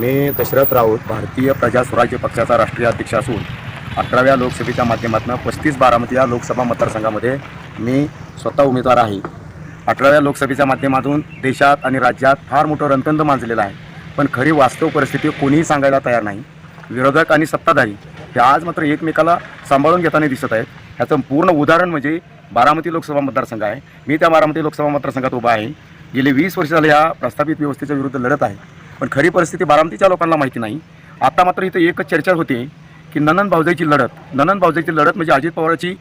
मी दशरथ राऊत भारतीय प्रजा स्वराज्य पक्षाचा राष्ट्रीय अध्यक्ष असून अठराव्या लोकसभेच्या माध्यमातून पस्तीस बारामती या लोकसभा मतदारसंघामध्ये मी स्वतः उमेदवार आहे. अठराव्या लोकसभेच्या माध्यमातून देशात आणि राज्यात फार मोठं रणतंद मांजलेलं आहे. पण खरी वास्तव परिस्थिती कोणीही सांगायला तयार नाही. विरोधक आणि सत्ताधारी हे आज मात्र एकमेकाला सांभाळून घेताना दिसत आहेत. ह्याचं पूर्ण उदाहरण म्हणजे बारामती लोकसभा मतदारसंघ आहे. मी त्या बारामती लोकसभा मतदारसंघात उभा आहे. गेली वीस वर्ष झाले या प्रस्थापित व्यवस्थेच्या विरुद्ध लढत आहे. पण खरी परिस्थिती बारामतीच्या लोकांना माहिती नाही. आता मात्र इथं एकच चर्चा होते की ननन भाऊजाईची लढत ननन भाऊजाईची लढत म्हणजे अजित पवारांची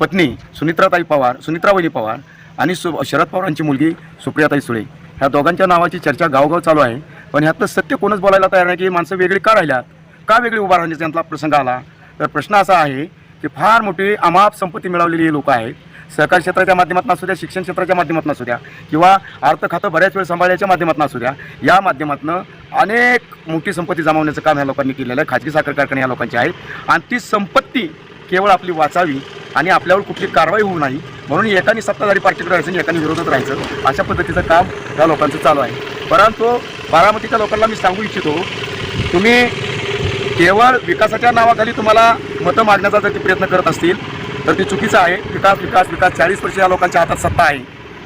पत्नी सुनित्राताई पवार सुनित्रावली पवार आणि सु शरद पवारांची मुलगी सुप्रियाताई सुळे. ह्या दोघांच्या नावाची चर्चा गावगाव चालू आहे. पण ह्यातलं सत्य कोणच बोलायला तयार नाही की माणसं वेगळी का राहिल्यात? का वेगळी उभा राहण्याचा त्यांचा प्रसंग आला? तर प्रश्न असा आहे की फार मोठी अमाप संपत्ती मिळवलेली ही लोक आहेत. सहकार क्षेत्राच्या माध्यमातून असू द्या शिक्षण क्षेत्राच्या माध्यमातून असू द्या किंवा अर्थ खातं बऱ्याच वेळ सांभाळण्याच्या माध्यमातून असू द्या या माध्यमातून अनेक मोठी संपत्ती जमावण्याचं काम ह्या लोकांनी केलेलं आहे. खाजगी साखर कारखाने या लोकांचे आहेत. आणि ती संपत्ती केवळ आपली वाचावी आणि आपल्यावर कुठली कारवाई होऊ नाही म्हणून एकाने सत्ताधारी पार्टीकडे राहायचं आणि एकाने विरोधात राहायचं अशा पद्धतीचं काम या लोकांचं चालू आहे. परंतु बारामतीच्या लोकांना मी सांगू इच्छितो तुम्ही केवळ विकासाच्या नावाखाली तुम्हाला मतं मागण्याचा जर ते प्रयत्न करत असतील तर ती चुकीचं आहे. विकास विकास विकास. चाळीस वर्ष या लोकांच्या हातात सत्ता आहे.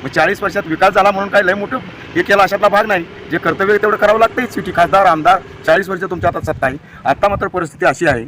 मग चाळीस वर्षात विकास झाला म्हणून काय लय मोठं हे केलं अशातला भाग नाही. जे कर्तव्य तेवढं करावं लागतंय. सिटी खासदार आमदार चाळीस वर्ष तुमच्या हातात सत्ता आहे. आता मात्र परिस्थिती अशी आहे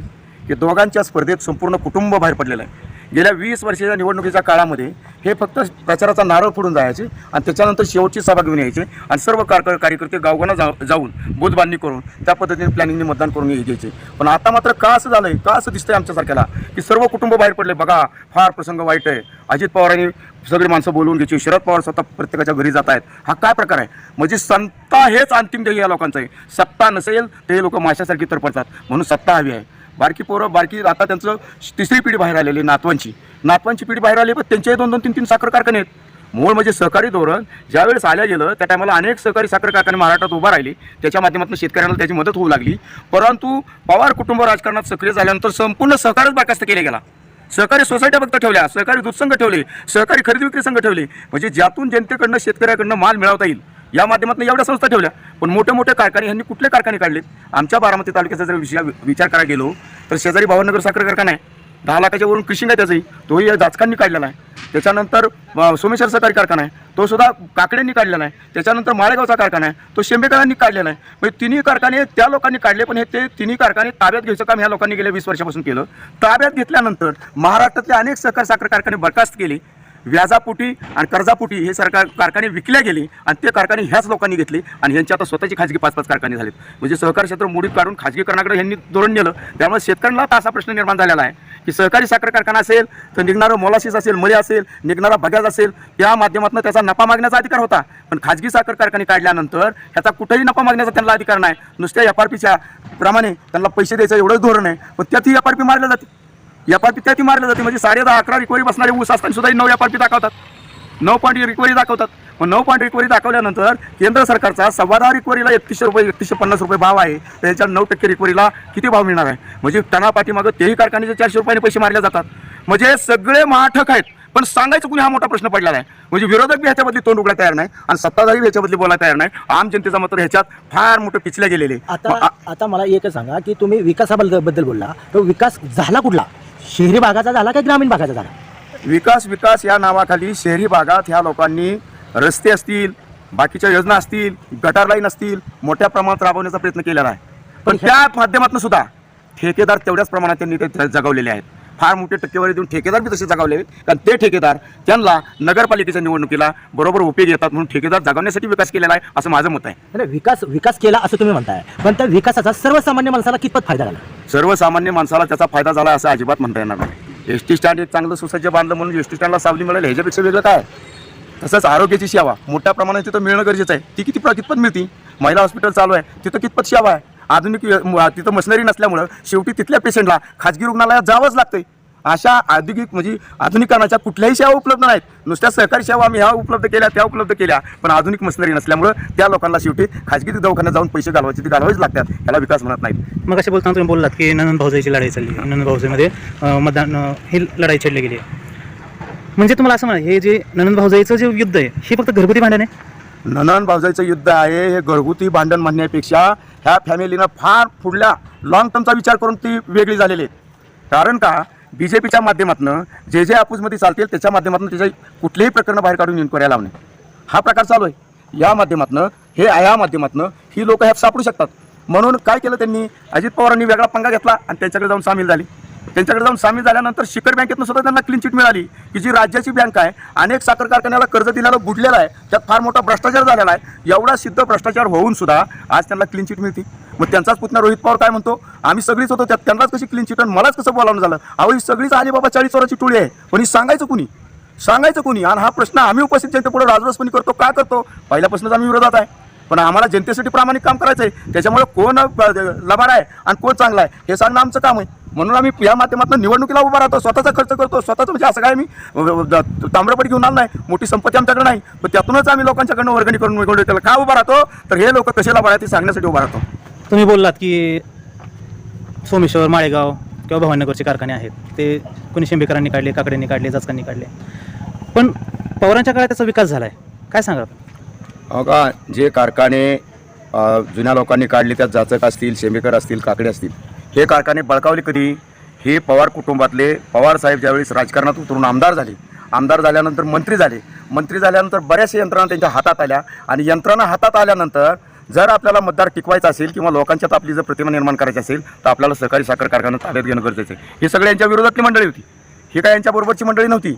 की दोघांच्या स्पर्धेत संपूर्ण कुटुंब बाहेर पडलेलं आहे. गेल्या वीस वर्षाच्या निवडणुकीच्या काळामध्ये हे फक्त प्रचाराचा नारळ फोडून जायचे आणि त्याच्यानंतर शेवटची सभा घेऊन यायचे आणि सर्व कार कार्यकर्ते गावगाना जा जाऊन बुधबांधणी करून त्या पद्धतीने प्लॅनिंगने मतदान करून घ्यायचे. पण आता मात्र का असं झालं आहे का असं दिसतं आहे आमच्यासारख्याला की सर्व कुटुंब बाहेर पडले. बघा फार प्रसंग वाईट आहे. अजित पवारांनी सगळी माणसं बोलवून घ्यायची. शरद पवार स्वतः प्रत्येकाच्या घरी जात आहेत. हा काय प्रकार आहे? म्हणजे सत्ता हेच अंतिम ध्येय या लोकांचं आहे. सत्ता नसेल ते लोक माशासारखी तर पडतात म्हणून सत्ता हवी आहे. बारकी पोरं बारकी आता त्यांचं तिसरी पिढी बाहेर आलेली नातवांची. नातवांची पिढी बाहेर आली पण त्यांच्याही दोन दोन तीन तीन साखर कारखाने आहेत. मूळ म्हणजे सहकारी धोरण ज्यावेळेस आल्या गेलं त्या टायमाला अनेक सहकारी साखर कारखाने महाराष्ट्रात उभा राहिले. त्याच्या माध्यमातून शेतकऱ्यांना त्याची मदत होऊ लागली. परंतु पवार कुटुंब राजकारणात सक्रिय झाल्यानंतर संपूर्ण सहकारच बरखास्त केला गेला. सहकारी सोसायट्या फक्त ठेवल्या सहकारी दूध संघ ठेवले सहकारी खरेदी विक्री संघ ठेवले. म्हणजे ज्यातून जनतेकडनं शेतकऱ्याकडनं माल मिळवता येईल. या माध्यमातून एवढ्या संस्था ठेवल्या. पण मोठे मोठे कारखाने ह्यांनी कुठले कारखाने काढले आमच्या बारामती तालुक्याचा जर विषय विचार करायला गेलो तर शेजारी भावनगर साखर कारखाना आहे. दहा लाखाच्या वरून क्रिशिंग आहे. त्याचंही तोही या जाचकांनी काढलेला आहे. त्याच्यानंतर सोमेश्वर सहकारी कारखाना आहे. तो सुद्धा काकड्यांनी काढलेला आहे. त्याच्यानंतर माळेगावचा कारखाना आहे. तो शेंबेकरांनी काढलेला आहे. म्हणजे तिन्ही कारखाने त्या लोकांनी काढले पण हे ते तिन्ही कारखाने ताब्यात घ्यायचं काम ह्या लोकांनी गेल्या वीस वर्षापासून केलं. ताब्यात घेतल्यानंतर महाराष्ट्रातले अनेक सहकार साखर कारखाने बरखास्त केले. व्याजापोटी आणि कर्जापोटी हे सरकार कारखाने विकल्या गेले आणि ते कारखाने ह्याच लोकांनी घेतले आणि ह्यांची आता स्वतःची खाजगी पाच पाच कारखाने झालेत. म्हणजे सहकार क्षेत्र मोडीत काढून खाजगीकरणाकडे ह्यांनी धोरण नेलं. त्यामुळे शेतकऱ्यांना आता असा प्रश्न निर्माण झालेला आहे की सहकारी साखर कारखाना असेल तर निघणारं मोलाशीस असेल मळे असेल निघणारा बगाज असेल या माध्यमातून त्याचा नफा मागण्याचा अधिकार होता. पण खाजगी साखर कारखाने काढल्यानंतर ह्याचा कुठेही नफा मागण्याचा त्यांना अधिकार नाही. नुसत्या एफ आर पीच्या प्रमाणे त्यांना पैसे द्यायचं एवढंच धोरण आहे. पण त्यातही एफ आर पी मारल्या जाते. एफ आर पी त्यातही मारल्या जाते. म्हणजे साडे दहा अकरा रिकवरी बसणारे ऊस असताना सुद्धा नऊ एफ आर पी दाखवतात. नऊ पॉईंट रिकवरी दाखवतात. मग नऊ पॉईंट रिकवरी दाखवल्यानंतर केंद्र सरकारचा सव्वा दहा रिकवरीला एकतीसशे रुपये एकतीसशे पन्नास रुपये भाव आहे. तर याच्या नऊ टक्के रिकवरीला किती भाव मिळणार आहे? म्हणजे टना पाठीमागं तेही कारखान्याचे चारशे रुपयाने पैसे मारले जातात. म्हणजे सगळे महाठक आहेत. पण सांगायचं कुणी हा मोठा प्रश्न पडलेला आहे म्हणजे विरोधक बी ह्याच्याबद्दल तोंड उघडायला तयार नाही आणि सत्ताधारी ह्याच्याबद्दल बोलायला तयार नाही. आम जनतेचा मात्र ह्याच्यात फार मोठं पिचले गेलेले आता आता मला एकच सांगा की तुम्ही विकासाबद्दल बद्दल बोलला. तो विकास झाला कुठला? शहरी भागाचा झाला का ग्रामीण भागाचा झाला? विकास विकास या नावाखाली शहरी भागात ह्या लोकांनी रस्ते असतील बाकीच्या योजना असतील गटार लाईन असतील मोठ्या प्रमाणात राबवण्याचा प्रयत्न केलेला आहे. पण त्या माध्यमातून सुद्धा ठेकेदार तेवढ्याच प्रमाणात त्यांनी ते जगवलेले आहेत. फार मोठी टक्केवारी देऊन ठेकेदार बी तसे जगावले कारण ते ठेकेदार त्यांना नगरपालिकेच्या निवडणुकीला बरोबर उपयोग येतात म्हणून ठेकेदार जगवण्यासाठी विकास केलेला आहे असं माझं मत आहे. विकास विकास केला असं तुम्ही म्हणताय. पण त्या विकासाचा सर्वसामान्य माणसाला कितपत फायदा झाला? सर्वसामान्य माणसाला त्याचा फायदा झाला असं अजिबात म्हणता येणार नाही. एस टी स्टँड एक चांगलं सुसज्ज बांधलं म्हणून एस टी स्टँडला सावली मिळेल ह्याच्यापेक्षा वेगळं काय? तसंच आरोग्याची सेवा मोठ्या प्रमाणात तिथं मिळणं गरजेचं आहे. ती किती कितपत मिळती. महिला हॉस्पिटल चालू आहे तिथं कितपत सेवा आहे? आधुनिक तिथं मशिनरी नसल्यामुळं शेवटी तिथल्या पेशंटला खाजगी रुग्णालयात जावंच लागतंय. अशा आधुनिक म्हणजे आधुनिकरणाच्या कुठल्याही सेवा उपलब्ध नाहीत. नुसत्या सहकारी सेवा आम्ही ह्या उपलब्ध केल्या त्या उपलब्ध केल्या पण आधुनिक मशिनरी नसल्यामुळं त्या लोकांना शेवटी खाजगी दवाखान्यात जाऊन पैसे घालवायचे ते घालवावेच लागतात. ह्याला विकास म्हणत नाहीत. मग असे बोलताना तुम्ही बोललात की नंदन भाऊजाईची लढाई चालली. आहे नंदन भाऊजाईमध्ये मतदान ही लढाई छेडली गेली. आहे म्हणजे तुम्हाला असं म्हणा हे जे नंदन भाऊजाईचं जे युद्ध आहे हे फक्त घरगुती भांडण आहे? ननन भावजाईचं युद्ध आहे हे घरगुती भांडण म्हणण्यापेक्षा ह्या फॅमिलीनं फार पुढल्या लॉंग टर्मचा विचार करून ती वेगळी झालेली आहेत कारण का? बी जे पीच्या माध्यमातून जे जे आपूसमध्ये चालतील त्याच्या माध्यमातून त्याच्या कुठलेही प्रकरणं बाहेर काढून इन्क्वायऱ्या लावणे. हा प्रकार चालू आहे. या माध्यमातून हे या माध्यमातून ही लोक ह्यात सापडू शकतात. म्हणून काय केलं त्यांनी? अजित पवारांनी वेगळा पंगा घेतला आणि त्यांच्याकडे जाऊन सामील झाली. त्यांच्याकडे जाऊन सामील झाल्यानंतर शिखर बँकेतून सुद्धा त्यांना क्लीन चिट मिळाली की जी राज्याची बँक आहे अनेक साखर कारखान्याला कर्ज दिल्याला बुडलेला आहे त्यात फार मोठा भ्रष्टाचार झालेला आहे. एवढा सिद्ध भ्रष्टाचार होऊन सुद्धा आज त्यांना क्लीन चिट मिळते. मग त्यांचाच पुतण्या रोहित पवार काय म्हणतो? आम्ही सगळीच होतो त्यात त्यांनाच कशी क्लीन चिट आणि मलाच कसं बोलावलं झालं? अहो ही सगळीच आली बाबा चाळीस वराची टोळी आहे. पण ही सांगायचं कुणी? सांगायचं कोणी? आणि हा प्रश्न आम्ही उपस्थित जनतेपुढे पुढे करतो का करतो? पहिल्यापासूनच आम्ही विरोधात आहे. पण आम्हाला जनतेसाठी प्रामाणिक काम करायचं आहे त्याच्यामुळे कोण लबाड आहे आणि कोण चांगला आहे हे सांगणं आमचं काम आहे. म्हणून आम्ही या माध्यमातून निवडणुकीला उभा राहतो. स्वतःचा खर्च करतो. स्वतःचं म्हणजे असं काय आम्ही तांबडपट घेऊन आलो नाही. मोठी संपत्ती आमच्याकडे नाही. पण त्यातूनच आम्ही लोकांच्याकडनं वर्गणी करून निवडणूक त्याला का उभा राहतो? तर हे लोक कसे लबाड आहे ते सांगण्यासाठी उभा राहतो. तुम्ही बोललात की सोमेश्वर माळेगाव किंवा भवानगरचे कारखाने आहेत. ते कोणी शेंबेकरांनी काढले काकड्यांनी काढले जाचकांनी काढले. पण पवारांच्या काळात त्याचा विकास झाला आहे काय सांगा अहो का जे कारखाने अ, जुन्या लोकांनी काढले त्यात जाचक असतील शेमेकर असतील काकडे असतील हे कारखाने बळकावले कधी? हे पवार कुटुंबातले पवार साहेब ज्यावेळेस राजकारणात उतरून आमदार झाले आमदार झाल्यानंतर मंत्री झाले मंत्री झाल्यानंतर बऱ्याचशा यंत्रणा त्यांच्या हातात आल्या आणि यंत्रणा हातात आल्यानंतर जर आपल्याला मतदार टिकवायचा असेल किंवा लोकांच्यात आपली जर प्रतिमा निर्माण करायची असेल तर आपल्याला सहकारी साखर कारखाना ताब्यात घेणं गरजेचं आहे. ही सगळ्या यांच्या विरोधातली मंडळी होती. ही काय यांच्याबरोबरची मंडळी नव्हती.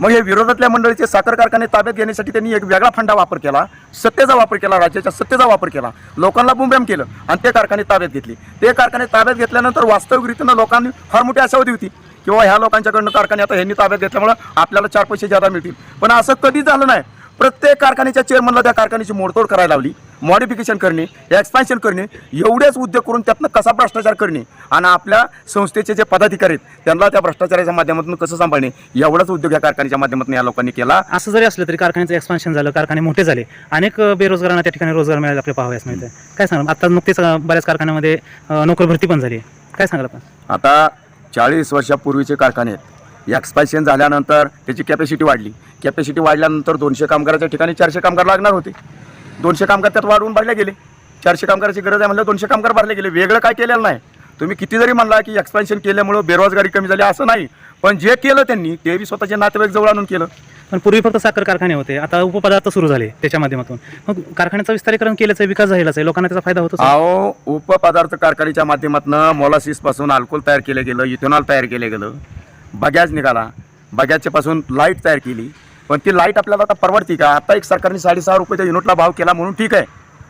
मग हे विरोधातल्या मंडळीचे साखर कारखाने ताब्यात घेण्यासाठी त्यांनी एक वेगळा फंडा वापर केला सत्तेचा वापर केला राज्याच्या सत्तेचा वापर केला. लोकांना बुमबॅम केलं आणि ते कारखाने ताब्यात घेतले. ते कारखाने ताब्यात घेतल्यानंतर वास्तविकरित्यानं लोकांनी फार मोठी आशावादी होती किंवा ह्या लोकांच्याकडनं कारखाने आता ह्यांनी ताब्यात घेतल्यामुळं आपल्याला चार पैसे जादा मिळतील. पण असं कधीच झालं नाही. प्रत्येक कारखान्याच्या चेअरमनला त्या कारखान्याची मोडतोड करायला लावली. मॉडिफिकेशन करणे एक्सपान्शन करणे एवढेच उद्योग करून त्यातनं कसा भ्रष्टाचार करणे आणि आपल्या संस्थेचे जे पदाधिकारी आहेत त्यांना त्या भ्रष्टाचाराच्या माध्यमातून कसं सांभाळणे एवढाच उद्योग या कारखान्याच्या माध्यमातून या लोकांनी केला. असं जरी असलं तरी कारखान्याचं एक्सपान्शन झालं कारखाने मोठे झाले अनेक बेरोजगारांना त्या ठिकाणी रोजगार मिळाले आपल्या पाहावयास मिळतं काय सांगाल? आता नुकतेच बऱ्याच कारखान्यामध्ये नोकर भरती पण झाली. काय सांगाल आपण? आता चाळीस वर्षापूर्वीचे कारखाने आहेत. एक्सपान्शन झाल्यानंतर त्याची कॅपॅसिटी वाढली. कॅपॅसिटी वाढल्यानंतर दोनशे कामगाराच्या ठिकाणी चारशे कामगार लागणार होते. दोनशे कामगार त्यात वाढवून भरले गेले. चारशे कामगाराची गरज आहे म्हणलं दोनशे कामगार भरले गेले. वेगळं काय केलेलं नाही. तुम्ही किती जरी म्हणला की एक्सपान्शन केल्यामुळं बेरोजगारी कमी झाली असं नाही. पण जे केलं त्यांनी ते बी स्वतःचे नातेवाईक जवळ आणून केलं. पण पूर्वी फक्त साखर कारखाने होते. आता उपपदार्थ सुरू झाले त्याच्या माध्यमातून. मग कारखान्याचं विस्तारीकरण केल्याचं आहे, विकास झालेलाच आहे. लोकांना त्याचा फायदा होतो अहो उपपदार्थ कारखान्याच्या माध्यमातून मोलासिसपासून अल्कोहोल तयार केलं गेलं इथेनॉल तयार केलं गेलं. बगॅज निघाला. बगॅजच्या पासून लाइट तयार केली. पण ती लाइट आपल्याला आता परवडती का? आता एक सरकारने साडेसहा रुपयाच्या युनिटला भाव केला म्हणून ठीक आहे.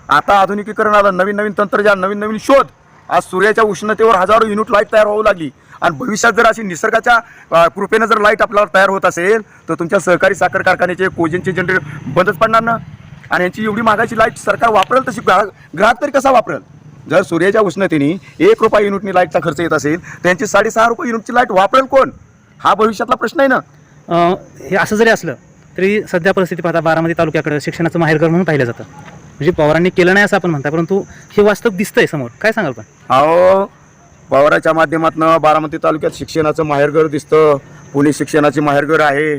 आता आधुनिकीकरण आलं नवीन नवीन तंत्रज्ञान नवीन नवीन शोध. आज सूर्याच्या उष्णतेवर हजारो युनिट लाइट तयार होऊ लागली. आणि भविष्यात जर अशी निसर्गाच्या कृपेनं जर लाइट आपल्याला तयार होत असेल तर तुमच्या सहकारी साखर कारखान्याचे कोजिनचे जनरेटर बंदच पडणार ना? आणि यांची एवढी महागाची लाइट सरकार वापरेल तशी ग्राहक ग्राहक तरी कसा वापरेल? जर सूर्याच्या उष्णतेने एक रुपया युनिटनी लाईटचा खर्च येत असेल तर त्यांची साडेसहा रुपये युनिटची लाइट वापरेल कोण? हा भविष्यातला प्रश्न आहे ना. हे असं जरी असलं तरी सध्या परिस्थिती पाहता बारामती तालुक्याकडे शिक्षणाचं माहेरघर म्हणून पाहिलं जातं. म्हणजे पवारांनी केलं नाही असं आपण म्हणता परंतु हे वास्तव दिसतंय समोर. काय सांगाल पण? अहो पवाराच्या माध्यमातून बारामती तालुक्यात शिक्षणाचं माहेरघर दिसतं पुणे शिक्षणाचे माहेरघर आहे.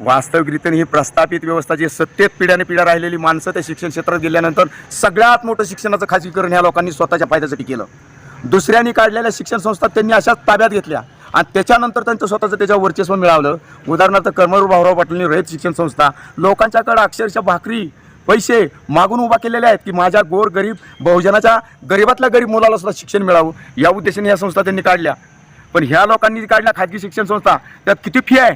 वास्तविकरित्याने ही प्रस्थापित व्यवस्था जी सत्तेत पिढ्याने पिढ्या राहिलेली माणसं त्या शिक्षण क्षेत्रात गेल्यानंतर सगळ्यात मोठं शिक्षणाचं खाजगीकरण ह्या लोकांनी स्वतःच्या फायद्यासाठी केलं. दुसऱ्यांनी काढलेल्या शिक्षण संस्था त्यांनी अशाच ताब्यात घेतल्या. आणि त्याच्यानंतर त्यांचं स्वतःचं त्याच्यावर वर्चस्व मिळालं. उदाहरणार्थ कर्मवीर भाऊराव पाटीलनी रयत शिक्षण संस्था लोकांच्याकडे अक्षरशः भाकरी पैसे मागून उभा केलेले आहेत की माझ्या गोर गरीब बहुजनाच्या गरीबातल्या गरीब मुलाला सुद्धा शिक्षण मिळावं. या उद्देशाने या संस्था त्यांनी काढल्या. पण ह्या लोकांनी काढल्या खाजगी शिक्षण संस्था. त्यात किती फी आहे?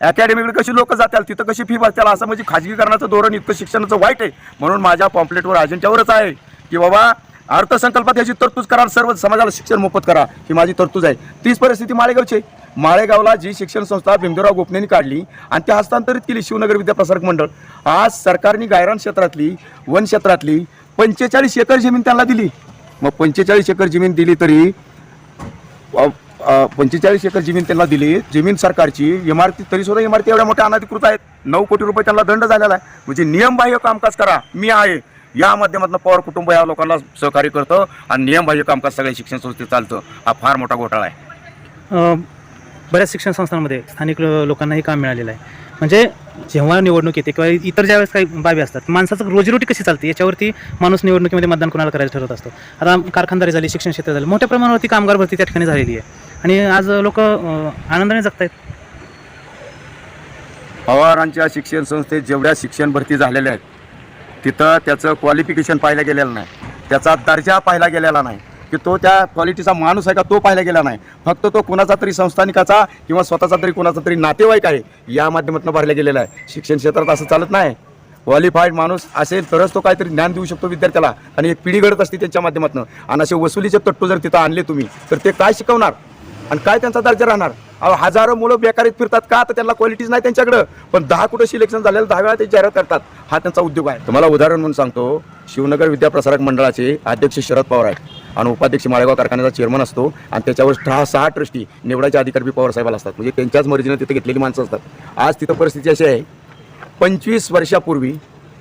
अकॅडमीकडे कशी लोक जातील तिथं कशी फी भरतील असं म्हणजे खाजगीकरणाचं धोरण इतकं शिक्षणाचं वाईट आहे. म्हणून माझ्या पॉम्पलेटवर अजेंट्यावरच आहे की बाबा अर्थसंकल्पात याची तरतूद करा सर्व समाजाला शिक्षण मोफत करा. ही माझी तरतूद आहे. तीच परिस्थिती माळेगावची माळेगावला जी शिक्षण संस्था भीमदेवराव गोपनेनी काढली आणि ती हस्तांतरित केली शिवनगर विद्याप्रसारक मंडळ. आज सरकारने गायरान क्षेत्रातली वन क्षेत्रातली पंचेचाळीस एकर जमीन त्यांना दिली. मग पंचेचाळीस एकर जमीन दिली तरी पंचेचाळीस एकर जमीन त्यांना दिली. जमीन सरकारची इमारती तरी सुद्धा इमारती एवढ्या मोठ्या अनधिकृत आहेत. नऊ कोटी रुपये त्यांना दंड झालेला आहे. म्हणजे नियमबाह्य कामकाज करा. मी आहे. या माध्यमातून पवार कुटुंब या लोकांना सहकार्य करतं आणि नियमबाह्य कामकाज सगळ्या शिक्षण संस्थेत चालतं. हा फार मोठा घोटाळा आहे. अ, बऱ्याच शिक्षण संस्थांमध्ये स्थानिक लो- लोकांनाही काम मिळालेलं आहे. म्हणजे जेव्हा निवडणूक येते किंवा इतर ज्यावेळेस काही बाबी असतात माणसाचं रोजीरोटी कशी चालते? याच्यावरती माणूस निवडणुकीमध्ये मतदान कोणाला करायला ठरवत असतो? आता कारखानदारी झाली शिक्षण क्षेत्र झालं मोठ्या प्रमाणावरती कामगार भरती त्या ठिकाणी झालेली आहे. आणि आज लोक आनंदाने जगतायत. पवारांच्या शिक्षण संस्थेत जेवढ्या शिक्षण भरती झालेल्या आहेत तिथं त्याचं क्वालिफिकेशन पाहिलं गेलेलं नाही. त्याचा दर्जा पाहिला गेलेला नाही. की तो त्या क्वालिटीचा माणूस आहे का तो पाहिला गेला नाही. फक्त तो कुणाचा तरी संस्थानिकाचा किंवा स्वतःचा तरी कुणाचा तरी नातेवाईक आहे या माध्यमातून भरला गेलेला आहे. शिक्षण क्षेत्रात असं चालत नाही. क्वालिफाईड माणूस असेल तरच तो काहीतरी ज्ञान देऊ शकतो विद्यार्थ्याला. आणि एक पिढी घडत असते त्यांच्या माध्यमातून. आणि असे वसुलीचे तट्टू जर तिथं आणले तुम्ही तर ते काय शिकवणार? आणि काय त्यांचा दर्जा राहणार? अहो हजारो मुलं बेकारीत फिरतात का? तर त्यांना क्वालिटीज नाही त्यांच्याकडं. पण दहा कुठं सिलेक्शन झालेलं दहा वेळा ते जाहिरात करतात. हा त्यांचा उद्योग आहे. तुम्हाला उदाहरण म्हणून सांगतो. शिवनगर विद्याप्रसारक मंडळाचे अध्यक्ष शरद पवार आहेत. आणि उपाध्यक्ष माळेगाव कारखान्याचा चेअरमन असतो. आणि त्याच्यावर सहा सहा ट्रस्टी निवडायचे अधिकार बी पवारसाहेबाला असतात. म्हणजे त्यांच्याच मर्जीनं तिथे घेतलेली माणसं असतात. आज तिथं परिस्थिती अशी आहे. पंचवीस वर्षापूर्वी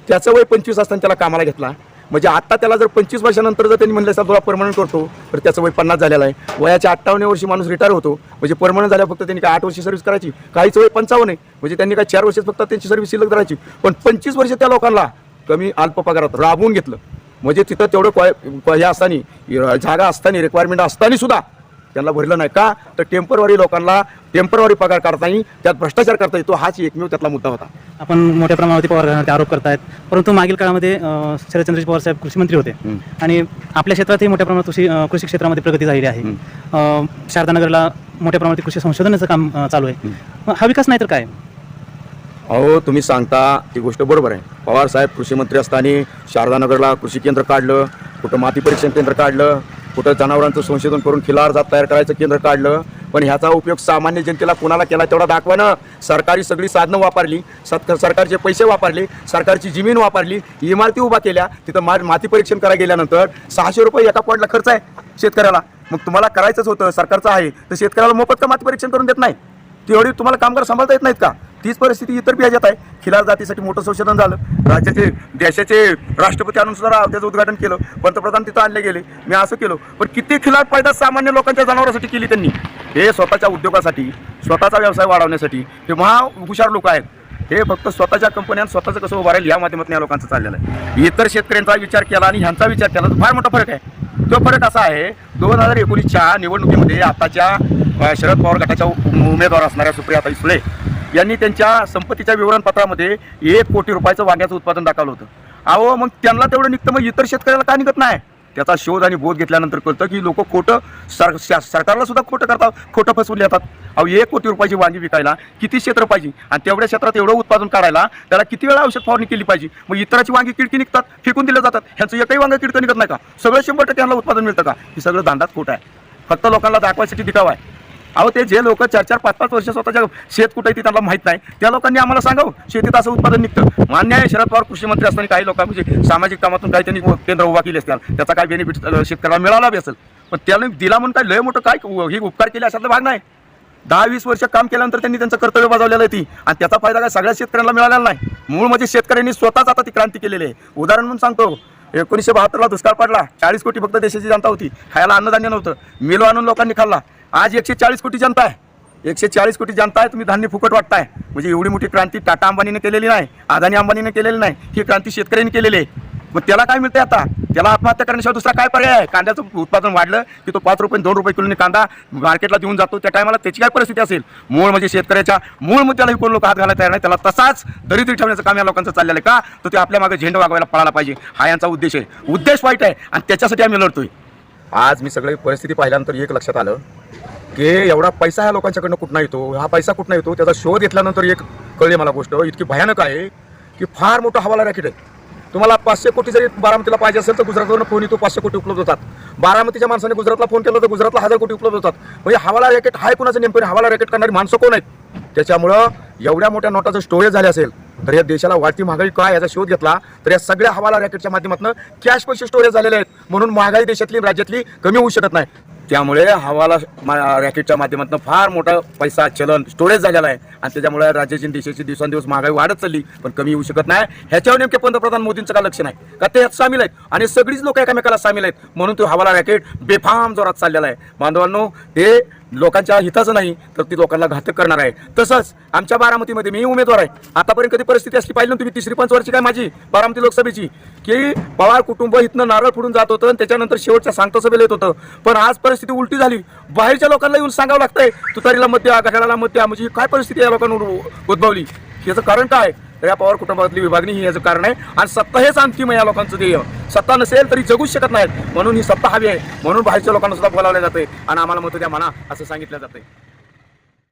त्याचं वय पंचवीस असताना त्याला कामाला घेतला. म्हणजे आत्ता त्याला जर पंचवीस वर्षानंतर जर त्यांनी म्हणलं असतं तुला परमनंट करतो तर त्याचं वय पन्नास झालेलं आहे. वयाच्या अठ्ठावन्न वर्षी माणूस रिटायर होतो. म्हणजे परमनंट झाल्या फक्त त्यांनी काय आठ वर्ष सर्व्हिस करायची? काहीच वय पंचावन्न आहे. म्हणजे त्यांनी काय चार वर्ष फक्त त्यांची सर्व्हिस शिल्लक करायची पण पंचवीस वर्ष त्या लोकांना कमी अल्प पगारात राबवून घेतलं. म्हणजे तिथं तेवढं क्वाय हे असताना जागा असताना रिक्वायरमेंट असताना सुद्धा त्यांना भरलं नाही. का? तर टेम्परवारी लोकांना टेम्परवारी पगार काढता येईल त्यात भ्रष्टाचार करता येतो हाच एकमेव त्यातला मुद्दा होता. आपण मोठ्या प्रमाणावरती पवार घराण्यावरती आरोप करतायत. परंतु मागील काळामध्ये अं, शरदचंद्रजी पवार साहेब कृषी मंत्री होते. आणि आपल्या क्षेत्रातही मोठ्या प्रमाणात कृषी कृषी क्षेत्रामध्ये प्रगती झालेली आहे. शारदानगरला मोठ्या प्रमाणात कृषी संशोधनाचं काम चालू आहे. हा विकास नाही तर काय? अहो तुम्ही सांगता ती गोष्ट बरोबर आहे. पवार साहेब कृषी मंत्री असताना शारदानगरला कृषी केंद्र काढलं कुठं माती परीक्षण केंद्र काढलं कुठं जनावरांचं संशोधन करून खिलार जात तयार करायचं केंद्र काढलं. पण ह्याचा उपयोग सामान्य जनतेला कुणाला केला तेवढा दाखवानं. सरकारी सगळी साधनं वापरली सत सरकारचे पैसे वापरले सरकारची जमीन वापरली इमारती उभा केल्या तिथं मा माती परीक्षण करायला गेल्यानंतर सहाशे रुपये एका पॉईंटला खर्च आहे शेतकऱ्याला. मग तुम्हाला करायचंच होतं सरकारचं आहे तर शेतकऱ्याला मोफत का माती परीक्षण करून देत नाही? तेवढी तुम्हाला कामगार सांभाळता येत नाहीत का? तीच परिस्थिती इतर बियाजात आहे. खिलार जातीसाठी मोठं संशोधन झालं. राज्याचे देशाचे राष्ट्रपती आणून सुद्धा त्याचं उद्घाटन केलं. पंतप्रधान तिथं आणले गेले. मी असं केलं. पण किती खिलार फायदा सामान्य लोकांच्या जनावरांसाठी केली त्यांनी? हे स्वतःच्या उद्योगासाठी स्वतःचा व्यवसाय वाढवण्यासाठी. हे महा हुशार लोक आहेत. हे फक्त स्वतःच्या कंपन्या स्वतःचं कसं उभं राहील या माध्यमातून या लोकांचं चाललेलं आहे. इतर शेतकऱ्यांचा विचार केला आणि ह्यांचा विचार केला तर फार मोठा फरक आहे. तो फरक असा आहे दोन हजार एकोणीसच्या निवडणुकीमध्ये आताच्या शरद पवार गटाच्या उमेदवार असणाऱ्या सुप्रियाताई सुळे यांनी त्यांच्या संपत्तीच्या विवरणपत्रामध्ये एक कोटी रुपयाचं वांग्याचं उत्पादन दाखवलं होतं. अहो मग त्यांना तेवढं निघतं मग इतर शेतकऱ्याला का निघत नाही? त्याचा शोध आणि बोध घेतल्यानंतर कळतं की लोक खोटं सर शा- सरकारला सुद्धा खोटं करतात खोटं फसवून येतात. अहो एक कोटी रुपयाची वांगी विकायला किती क्षेत्र पाहिजे? आणि तेवढ्या क्षेत्रात एवढं उत्पादन काढायला त्याला किती वेळा औषध फवारणी केली पाहिजे? मग इतराची वांगी किडकी निघतात फेकून दिल्या जातात. ह्यांचं एकही वांग किडकं निघत नाही का? सगळं शंभर टक्के उत्पादन मिळतं का? हे सगळं दांडात खोटं आहे. फक्त लोकांना दाखवायसाठी दिखावा आहे. अहो ते जे लोक चार चार पाच पाच वर्ष स्वतःच्या शेत कुठे ती त्यांना माहीत नाही. त्या लोकांनी आम्हाला सांगावं शेतीत असं उत्पादन निघतं. मान्य आहे शरद पवार कृषी मंत्री असताना काही लोक म्हणजे सामाजिक कामातून काही त्यांनी केंद्र उभा केली असतील. त्याचा काय बेनिफिट शेतकऱ्याला मिळाला बी असेल. पण त्याने दिला म्हणून काय लय मोठं काय हे उपकार केले अशातला भाग नाही. दहा वीस वर्ष काम केल्यानंतर त्यांनी त्यांचं कर्तव्य बजावलेलं आहे ती. आणि त्याचा फायदा काय सगळ्या शेतकऱ्यांना मिळालेला नाही. मूळ म्हणजे शेतकऱ्यांनी स्वतःच आता ती क्रांती केलेली आहे. उदाहरण म्हणून सांगतो. एकोणीसशे बहात्तरला दुष्काळ पडला. चाळीस कोटी फक्त देशाची जनता होती. खायला अन्नधान्य नव्हतं. मिलो आणून लोकांनी खाल्ला. आज एकशे चाळीस कोटी जनता आहे. एकशे चाळीस कोटी जनता आहे तुम्ही धान्य फुकट वाटताय. म्हणजे एवढी मोठी क्रांती टाटा अंबानीने केलेली नाही अदानी अंबानीने केलेली नाही ही क्रांती शेतकऱ्यांनी केलेली आहे. मग त्याला काय मिळतंय आता? त्याला आत्महत्या करण्याशिवाय दुसरा काय पर्याय आहे? कांद्याचं उत्पादन वाढलं की तो पाच रुपये दोन रुपये किलोने कांदा मार्केटला देऊन जातो. त्या टायमाला त्याची काय परिस्थिती असेल? मूळ म्हणजे शेतकऱ्याच्या मूळ मुद्द्यालाही कोण लोक हात घालायला तयार नाही त्याला तसाच दरिद्री ठेवण्याचं काम या लोकांचं चाललेलं आहे का? तर ते आपल्या मागे झेंडा वागवायला पळाला पाहिजे. हा यांचा उद्देश आहे. उद्देश वाईट आहे आणि त्याच्यासाठी आम्ही लढतोय. आज मी सगळी परिस्थिती पाहिल्यानंतर एक लक्षात आलं. की एवढा पैसा ह्या लोकांच्याकडनं कुठं येतो? हा पैसा कुठं येतो? त्याचा शोध घेतल्यानंतर एक कळली मला गोष्ट. इतकी भयानक आहे की फार मोठा हवाला रॅकेट आहे. तुम्हाला पाचशे कोटी जरी बारामतीला पाहिजे असेल तर गुजरातवरून फोन येतो पाचशे कोटी उपलब्ध होतात. बारामतीच्या माणसाने गुजरातला फोन केला तर गुजरातला हजार कोटी उपलब्ध होतात. म्हणजे हवाला रॅकेट हाय कुणाचं नेमकं? हवाला रॅकेट करणारी माणसं कोण आहेत? त्याच्यामुळं एवढ्या मोठ्या नोटाचं स्टोरेज झाले असेल तर या देशाला वाढती महागाई काय याचा शोध घेतला? तर या सगळ्या हवाला रॅकेटच्या माध्यमातून कॅश पैसे स्टोरेज झालेले आहेत. म्हणून महागाई देशातली राज्यातली कमी होऊ शकत नाही. त्यामुळे हवाला मा- रॅकेटच्या माध्यमातून फार मोठा पैसा चलन स्टोरेज झालेला आहे. आणि त्याच्यामुळे राज्याची देशाची दिवसांदिवस महागाई वाढत चालली पण कमी होऊ शकत नाही. ह्याच्यावर नेमके पंतप्रधान मोदींचं का लक्ष नाही? का ते यात सामील आहेत? आणि सगळीच लोक एकामेकाला सामील आहेत. म्हणून तो हवाला रॅकेट बेफाम जोरात चाललेला आहे. बांधवांनो हे लोकांच्या हिताचं नाही तर ती लोकांना घातक करणार आहे. तसंच आमच्या बारामतीमध्ये मी उमेदवार आहे. आतापर्यंत कधी परिस्थिती असली पाहिली ना तुम्ही तिसरी पंचवर्षी काय माझी? बारामती लोकसभेची. की पवार कुटुंब इथनं नारळ फुडून जात होतं आणि त्याच्यानंतर शेवटच्या सांगता सभेला येत होतं. पण आज परिस्थिती उलटी झाली. बाहेरच्या लोकांना येऊन सांगावं लागतंय तुतारीला मत द्या घड्याळाला मत द्या. म्हणजे काय परिस्थिती या लोकांवर उद्भवली? याचं कारण काय? तर या पवार कुटुंबातली विभागणी ही याचं कारण आहे. आणि सत्ता हेच अंतिम आहे या लोकांचं ध्येय. सत्ता नसेल तरी जगूच शकत नाहीत. म्हणून ही सत्ता हवी आहे. म्हणून बाहेरच्या लोकांना सुद्धा बोलावलं जाते आणि आम्हाला मत द्या म्हणा असं सांगितलं जातंय.